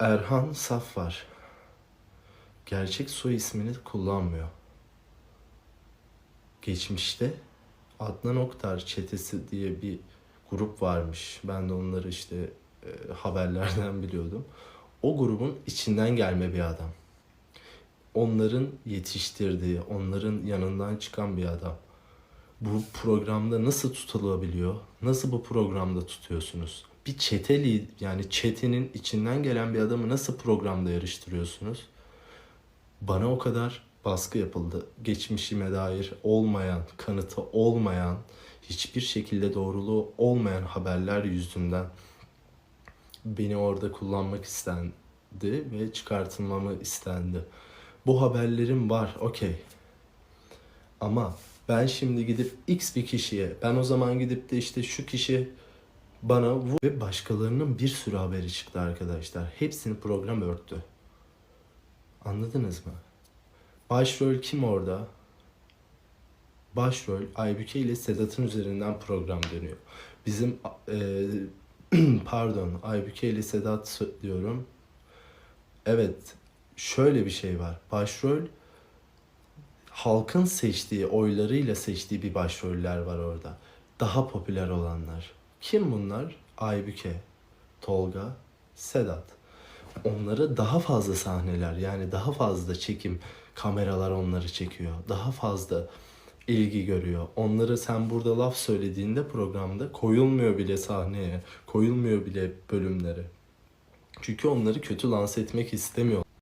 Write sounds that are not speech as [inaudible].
Erhan Safvar. Gerçek soy ismini kullanmıyor. Geçmişte Adnan Oktar çetesi diye bir grup varmış. Ben de onları işte e, haberlerden biliyordum. O grubun içinden gelme bir adam. Onların yetiştirdiği, onların yanından çıkan bir adam. Bu programda nasıl tutulabiliyor? Nasıl bu programda tutuyorsunuz? Bir çeteli yani çetenin içinden gelen bir adamı nasıl programda yarıştırıyorsunuz? Bana o kadar baskı yapıldı. Geçmişime dair olmayan, kanıtı olmayan, hiçbir şekilde doğruluğu olmayan haberler yüzünden beni orada kullanmak istendi ve çıkartılmamı istendi. Bu haberlerim var, okey. Ama ben şimdi gidip X bir kişiye, ben o zaman gidip de işte şu kişi bana vur ve başkalarının bir sürü haberi çıktı arkadaşlar. Hepsini program örttü. Anladınız mı? Başrol kim orada? Başrol Aybüke ile Sedat'ın üzerinden program dönüyor. Bizim e, [clears throat] pardon Aybüke ile Sedat diyorum. Evet şöyle bir şey var. Başrol halkın seçtiği, oylarıyla seçtiği bir başroller var orada. Daha popüler olanlar. Kim bunlar? Aybüke, Tolga, Sedat. Onlara daha fazla sahneler yani daha fazla çekim kameralar onları çekiyor. Daha fazla ilgi görüyor. Onları sen burada laf söylediğinde programda koyulmuyor bile sahneye, koyulmuyor bile bölümlere. Çünkü onları kötü lanse etmek istemiyor.